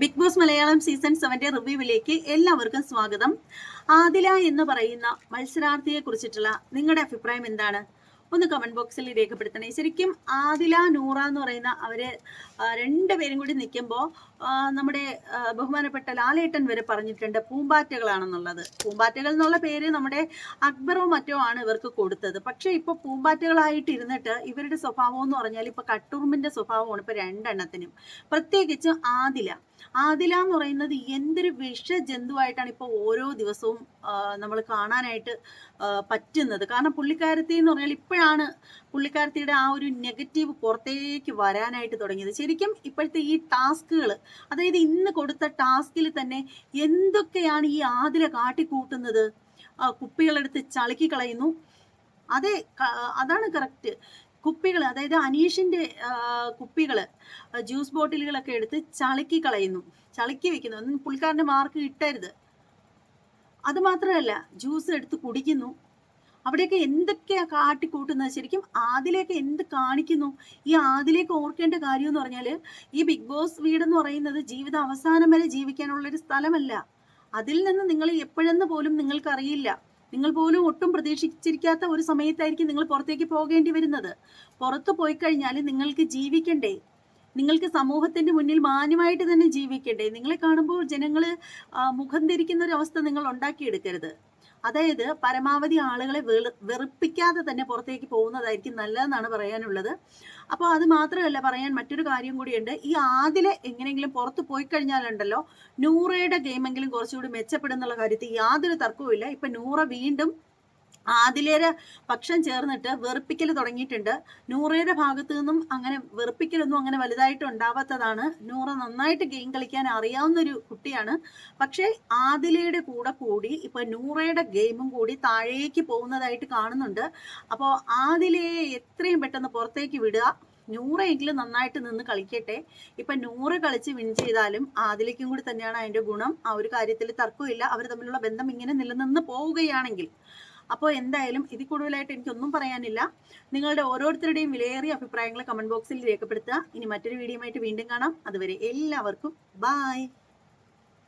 Big boss Malayalam season സെവന്റെ റിവ്യൂവിലേക്ക് എല്ലാവർക്കും സ്വാഗതം. ആദില എന്ന് പറയുന്ന മത്സരാർത്ഥിയെ കുറിച്ചിട്ടുള്ള നിങ്ങളുടെ അഭിപ്രായം എന്താണ്? ഒന്ന് കമന്റ് ബോക്സിൽ രേഖപ്പെടുത്തണേ. ശരിക്കും ആദില നൂറ എന്ന് പറയുന്ന അവർ രണ്ടുപേരും കൂടി നിൽക്കുമ്പോൾ നമ്മുടെ ബഹുമാനപ്പെട്ട ലാലേട്ടൻ വരെ പറഞ്ഞിട്ടുണ്ട് പൂമ്പാറ്റകളാണെന്നുള്ളത്. പൂമ്പാറ്റകൾ എന്നുള്ള പേര് നമ്മുടെ അക്ബറോ മറ്റോ ആണ് ഇവർക്ക് കൊടുത്തത്. പക്ഷെ ഇപ്പൊ പൂമ്പാറ്റകളായിട്ട് ഇരുന്നിട്ട് ഇവരുടെ സ്വഭാവം എന്ന് പറഞ്ഞാൽ ഇപ്പൊ കട്ടുറുമ്പിന്റെ സ്വഭാവമാണ് ഇപ്പൊ രണ്ടെണ്ണത്തിനും. പ്രത്യേകിച്ച് ആദില. ആദില എന്ന് പറയുന്നത് എന്തൊരു വിഷ ജന്തുവായിട്ടാണ് ഇപ്പോൾ ഓരോ ദിവസവും നമ്മൾ കാണാനായിട്ട് പറ്റുന്നത്. കാരണം പുള്ളിക്കാരത്തി എന്ന് പറഞ്ഞാൽ ഇപ്പോഴാണ് പുള്ളിക്കാരത്തിയുടെ ആ ഒരു നെഗറ്റീവ് പുറത്തേക്ക് വരാനായിട്ട് തുടങ്ങിയത്. ശരിക്കും ഇപ്പോഴത്തെ ഈ ടാസ്കുകൾ അതായത് ഇന്ന് കൊടുത്ത ടാസ്കിൽ തന്നെ എന്തൊക്കെയാണ് ഈ ആതിര കാട്ടിക്കൂട്ടുന്നത്? കുപ്പികളെടുത്ത് ചളുക്കി കളയുന്നു. അതെ അതാണ് കറക്റ്റ് കുപ്പികൾ അതായത് അനീഷിന്റെ കുപ്പികൾ ജ്യൂസ് ബോട്ടിലുകളൊക്കെ എടുത്ത് ചളുക്കി കളയുന്നു. ചളുക്കി വെക്കുന്നു. ഒന്നും പുള്ളിക്കാരന്റെ മാർക്ക് കിട്ടരുത്. അത് മാത്രമല്ല ജ്യൂസ് എടുത്ത് കുടിക്കുന്നു. അവിടെയൊക്കെ എന്തൊക്കെയാ കാട്ടിക്കൂട്ടുന്നത്? ശരിക്കും ആദിലേക്ക് എന്ത് കാണിക്കുന്നു? ഈ ആദിലേക്ക് ഓർക്കേണ്ട കാര്യം എന്ന് പറഞ്ഞാൽ ഈ ബിഗ് ബോസ് വീട് എന്ന് പറയുന്നത് ജീവിത അവസാനം വരെ ജീവിക്കാനുള്ള ഒരു സ്ഥലമല്ല. അതിൽ നിന്ന് നിങ്ങൾ എപ്പോഴെന്ന് പോലും നിങ്ങൾക്ക് അറിയില്ല നിങ്ങൾ പോലും ഒട്ടും പ്രതീക്ഷിച്ചിരിക്കാത്ത ഒരു സമയത്തായിരിക്കും നിങ്ങൾ പുറത്തേക്ക് പോകേണ്ടി വരുന്നത്. പുറത്തു പോയി കഴിഞ്ഞാൽ നിങ്ങൾക്ക് ജീവിക്കണ്ടേ? നിങ്ങൾക്ക് സമൂഹത്തിന്റെ മുന്നിൽ മാന്യമായിട്ട് തന്നെ ജീവിക്കണ്ടേ? നിങ്ങളെ കാണുമ്പോൾ ജനങ്ങൾ മുഖം ധരിക്കുന്ന ഒരു അവസ്ഥ നിങ്ങൾ ഉണ്ടാക്കിയെടുക്കരുത്. അതായത് പരമാവധി ആളുകളെ വെറുപ്പിക്കാതെ തന്നെ പുറത്തേക്ക് പോകുന്നതായിരിക്കും നല്ലതെന്നാണ് പറയാനുള്ളത്. അപ്പോൾ അത് മാത്രമല്ല പറയാൻ മറ്റൊരു കാര്യം കൂടിയുണ്ട്. ഈ ആദിലെ എങ്ങനെയെങ്കിലും പുറത്ത് പോയി കഴിഞ്ഞാലുണ്ടല്ലോ നൂറയുടെ ഗെയിമെങ്കിലും കുറച്ചുകൂടി മെച്ചപ്പെടുന്നുള്ള കാര്യത്തിൽ യാതൊരു തർക്കവും ഇല്ല ഇപ്പൊ നൂറ വീണ്ടും ആദിലേരെ പക്ഷം ചേർന്നിട്ട് വെറുപ്പിക്കൽ തുടങ്ങിയിട്ടുണ്ട്. നൂറയുടെ ഭാഗത്തു നിന്നും അങ്ങനെ വെറുപ്പിക്കലൊന്നും അങ്ങനെ വലുതായിട്ട് ഉണ്ടാവാത്തതാണ്. നൂറ നന്നായിട്ട് ഗെയിം കളിക്കാൻ അറിയാവുന്ന ഒരു കുട്ടിയാണ്. പക്ഷേ ആദിലയുടെ കൂടെ കൂടി ഇപ്പൊ നൂറയുടെ ഗെയിമും കൂടി താഴേക്ക് പോകുന്നതായിട്ട് കാണുന്നുണ്ട്. അപ്പോൾ ആദിലയെ എത്രയും പെട്ടെന്ന് പുറത്തേക്ക് വിടുക. നൂറെങ്കിലും നന്നായിട്ട് നിന്ന് കളിക്കട്ടെ. ഇപ്പൊ നൂറ് കളിച്ച് വിൻ ചെയ്താലും ആദിലേക്കും കൂടി തന്നെയാണ് അതിന്റെ ഗുണം. ആ ഒരു കാര്യത്തിൽ തർക്കമില്ല. അവർ തമ്മിലുള്ള ബന്ധം ഇങ്ങനെ നിലനിന്ന് പോവുകയാണെങ്കിൽ അപ്പോൾ എന്തായാലും ഇതിൽ കൂടുതലായിട്ട് എനിക്കൊന്നും പറയാനില്ല. നിങ്ങളുടെ ഓരോരുത്തരുടെയും വിലയേറിയ അഭിപ്രായങ്ങൾ കമന്റ് ബോക്സിൽ രേഖപ്പെടുത്തുക. ഇനി മറ്റൊരു വീഡിയോയുമായിട്ട് വീണ്ടും കാണാം. അതുവരെ എല്ലാവർക്കും ബായ്